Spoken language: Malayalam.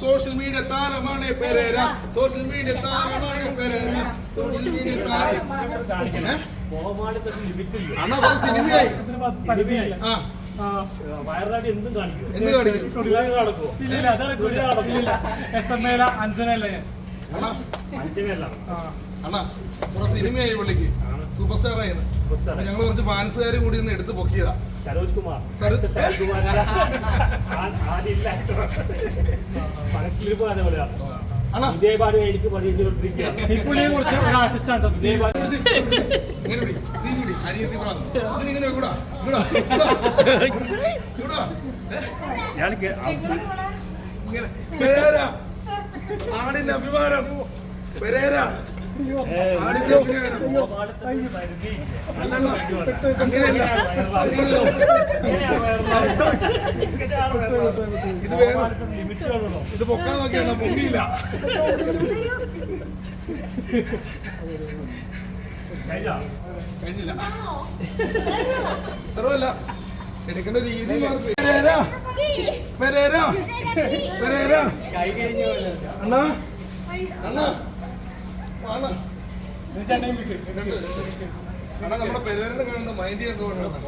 സോഷ്യൽ മീഡിയ താരമാണ് പെരേര സോഷ്യൽ മീഡിയ താരമാണ് പെരേര സോഷ്യൽ മീഡിയ താരം അത് സിനിമയായി. ആ. എന്തും കാണിക്കും. എന്ത് കാണിക്കും? തൊഴിലാളി നടക്കുമോ ഇല്ല അതാണ് എസ് എം എല അഞ്ചനല്ലേ അണ്ണാ. അണ്ണാ കുറെ സിനിമയായി പുള്ളിക്ക്. സൂപ്പർ സ്റ്റാർ ആയിരുന്നു ഞങ്ങൾ കുറച്ച് ഫാൻസുകാർ കൂടി ഒന്ന് എടുത്ത് പൊക്കിയതാ. സരോജ് കുമാർ. സരോജ് ഞാൻ ആടിന്റെ അഭിമാനം. പെരേര. ആടിന്റെ അഭിമാനം അല്ലല്ല അങ്ങനെയല്ല. അങ്ങനെയല്ല. ഇത് വേറെ. ഇത് പൊക്കാൻ നോക്കിയാണ്? പൊങ്ങിയില്ല. കഴിഞ്ഞാ കഴിഞ്ഞില്ല. ഇത്രല്ല എടുക്കേണ്ട രീതി. പെരേര. പെരേര. അണ്ണാ. അണ്ണാ. അണ്ണാ അണ്ണാ നമ്മുടെ പെരേരനെ കാണുന്ന മൈൻഡ് ചെയ്യാൻ തോന്നുന്നത്